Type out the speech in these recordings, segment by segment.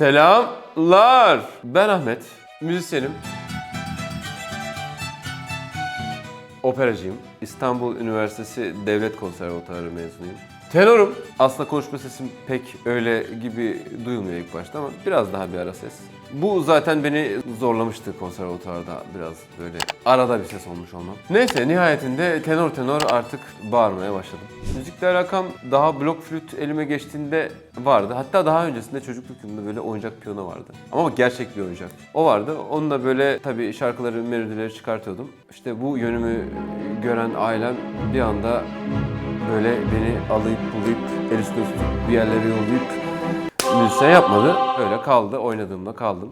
Selamlar. Ben Ahmet. Müzisyenim. Operacıyım. İstanbul Üniversitesi Devlet Konservatuarı mezunuyum. Tenorum. Aslında konuşma sesim pek öyle gibi duyulmuyor ilk başta ama biraz daha bir ara ses. Bu zaten beni zorlamıştı konservatuarda biraz böyle arada bir ses olmuş olmam. Neyse nihayetinde tenor tenor artık bağırmaya başladım. Müzikle alakam daha blok flüt elime geçtiğinde vardı. Hatta daha öncesinde çocukluk yılında böyle oyuncak piyano vardı. Ama gerçek bir oyuncak. O vardı. Onunla böyle tabii şarkıları, melodileri çıkartıyordum. İşte bu yönümü gören ailem bir anda böyle beni alayıp bulayıp el üstüne tutup bir yerlere yollayıp müzisyen yapmadı. Öyle kaldı. Oynadığımda kaldım.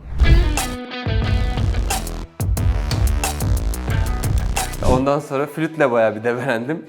Ondan sonra flütle bayağı bir debelendim.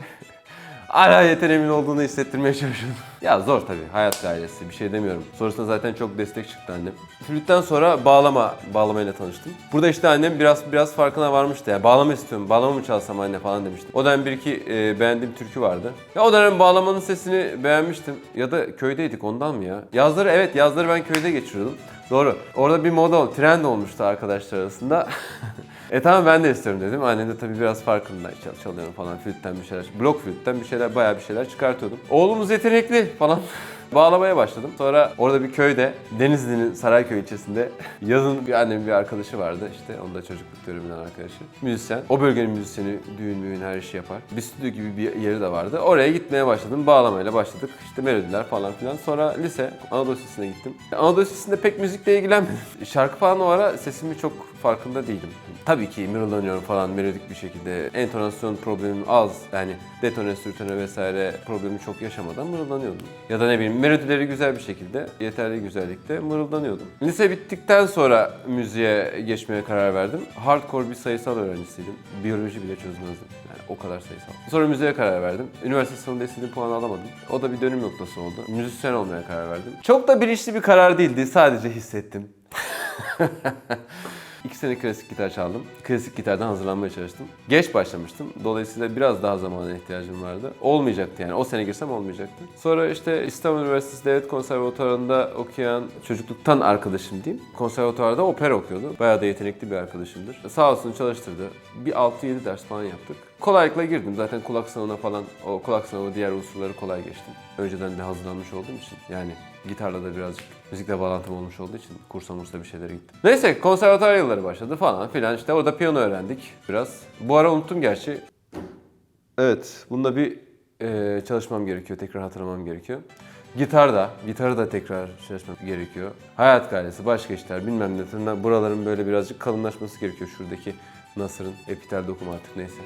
Hala yeteneğimin olduğunu hissettirmeye çalışıyordum. Ya zor tabii. Hayat gayesi. Bir şey demiyorum. Sonrasında zaten çok destek çıktı annem. Flütten sonra bağlama, bağlamayla tanıştım. Burada işte annem biraz biraz farkına varmıştı. Ya bağlama istiyorum. Bağlama mı çalsam anne falan demişti. O dönem bir iki e, beğendiğim türkü vardı. Ya o dönem bağlamanın sesini beğenmiştim. Ya da köydeydik ondan mı ya? Yazları evet yazları ben köyde geçiriyordum. Doğru. Orada bir moda, trend olmuştu arkadaşlar arasında. e tamam ben de istiyorum dedim. Annem de tabii biraz farkında çal çalıyorum falan flütten bir şeyler. Blok flütten bir şeyler bayağı bir şeyler çıkartıyordum. Oğlumuz yetenekli falan. Bağlamaya başladım. Sonra orada bir köyde, Denizli'nin Sarayköy ilçesinde yazın bir annemin bir arkadaşı vardı işte. Onun da çocukluk döneminden arkadaşı. Müzisyen. O bölgenin müzisyeni düğün müğün her işi yapar. Bir stüdyo gibi bir yeri de vardı. Oraya gitmeye başladım. Bağlamayla başladık. İşte melodiler falan filan. Sonra lise, Anadolu Lisesi'ne gittim. Anadolu Lisesi'nde pek müzikle ilgilenmedim. Şarkı falan o ara sesimi çok farkında değilim. Tabii ki mırıldanıyorum falan melodik bir şekilde. Entonasyon problemim az. Yani detone, sürtone vesaire problemi çok yaşamadan mırıldanıyordum. Ya da ne bileyim melodileri güzel bir şekilde, yeterli güzellikte mırıldanıyordum. Lise bittikten sonra müziğe geçmeye karar verdim. Hardcore bir sayısal öğrencisiydim. Biyoloji bile çözmezdim. Yani o kadar sayısal. Sonra müziğe karar verdim. Üniversite sınavında istediğim puanı alamadım. O da bir dönüm noktası oldu. Müzisyen olmaya karar verdim. Çok da bilinçli bir karar değildi. Sadece hissettim. İki sene klasik gitar çaldım. Klasik gitardan hazırlanmaya çalıştım. Geç başlamıştım. Dolayısıyla biraz daha zamana ihtiyacım vardı. Olmayacaktı yani. O sene girsem olmayacaktı. Sonra işte İstanbul Üniversitesi Devlet Konservatuvarı'nda okuyan çocukluktan arkadaşım diyeyim. Konservatuvarda opera okuyordu. Bayağı da yetenekli bir arkadaşımdır. Sağ olsun çalıştırdı. Bir 6-7 ders falan yaptık. Kolaylıkla girdim. Zaten kulak sınavına falan, o kulak sınavı diğer unsurları kolay geçtim. Önceden de hazırlanmış olduğum için. Yani gitarla da birazcık müzikle bağlantım olmuş olduğu için kursa mursa bir şeylere gittim. Neyse konservatuar yılları başladı falan filan işte orada piyano öğrendik biraz. Bu ara unuttum gerçi. Evet bunda bir e, çalışmam gerekiyor tekrar hatırlamam gerekiyor. Gitar da, gitarı da tekrar çalışmam gerekiyor. Hayat gayresi, başka işler bilmem ne. Buraların böyle birazcık kalınlaşması gerekiyor şuradaki Nasır'ın epitel dokuma artık neyse.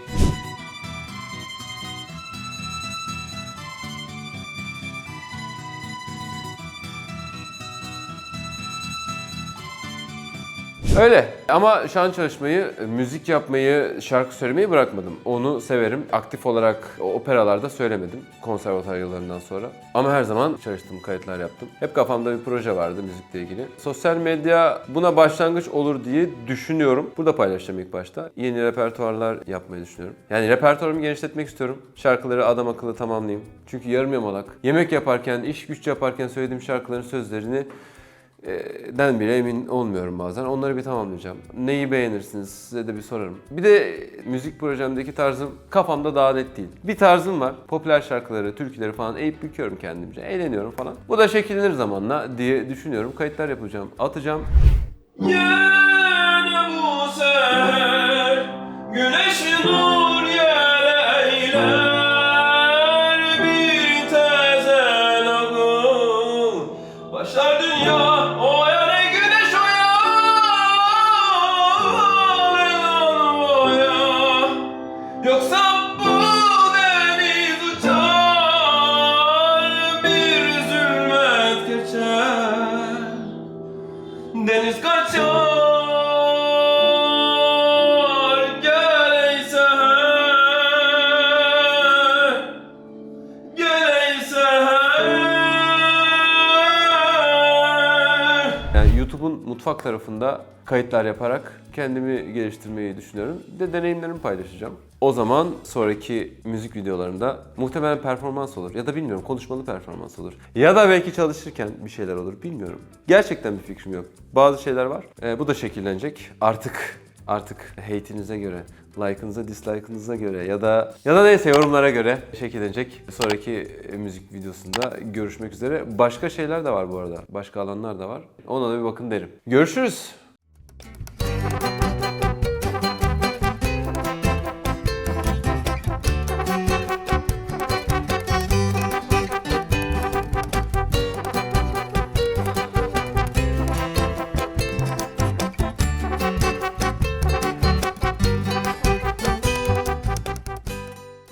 Öyle. Ama şan çalışmayı, müzik yapmayı, şarkı söylemeyi bırakmadım. Onu severim. Aktif olarak operalarda söylemedim konservatuar yıllarından sonra. Ama her zaman çalıştım, kayıtlar yaptım. Hep kafamda bir proje vardı müzikle ilgili. Sosyal medya buna başlangıç olur diye düşünüyorum. Burada paylaşacağım ilk başta. Yeni repertuarlar yapmayı düşünüyorum. Yani repertuarımı genişletmek istiyorum. Şarkıları adam akıllı tamamlayayım. Çünkü yarım yamalak. Yemek yaparken, iş güç yaparken söylediğim şarkıların sözlerini e, den bile emin olmuyorum bazen. Onları bir tamamlayacağım. Neyi beğenirsiniz size de bir sorarım. Bir de müzik projemdeki tarzım kafamda daha net değil. Bir tarzım var. Popüler şarkıları, türküleri falan eğip büküyorum kendimce. Eğleniyorum falan. Bu da şekillenir zamanla diye düşünüyorum. Kayıtlar yapacağım. Atacağım. Yine bu seher güneşi nur yer eyler bir tezel akıl başlar dünya Yani YouTube'un mutfak tarafında kayıtlar yaparak kendimi geliştirmeyi düşünüyorum. Bir de deneyimlerimi paylaşacağım. O zaman sonraki müzik videolarında muhtemelen performans olur. Ya da bilmiyorum konuşmalı performans olur. Ya da belki çalışırken bir şeyler olur bilmiyorum. Gerçekten bir fikrim yok. Bazı şeyler var. Ee, bu da şekillenecek. Artık artık hate'inize göre, like'ınıza, dislike'ınıza göre ya da ya da neyse yorumlara göre şekillenecek. Sonraki e, müzik videosunda görüşmek üzere. Başka şeyler de var bu arada. Başka alanlar da var. Ona da bir bakın derim. Görüşürüz.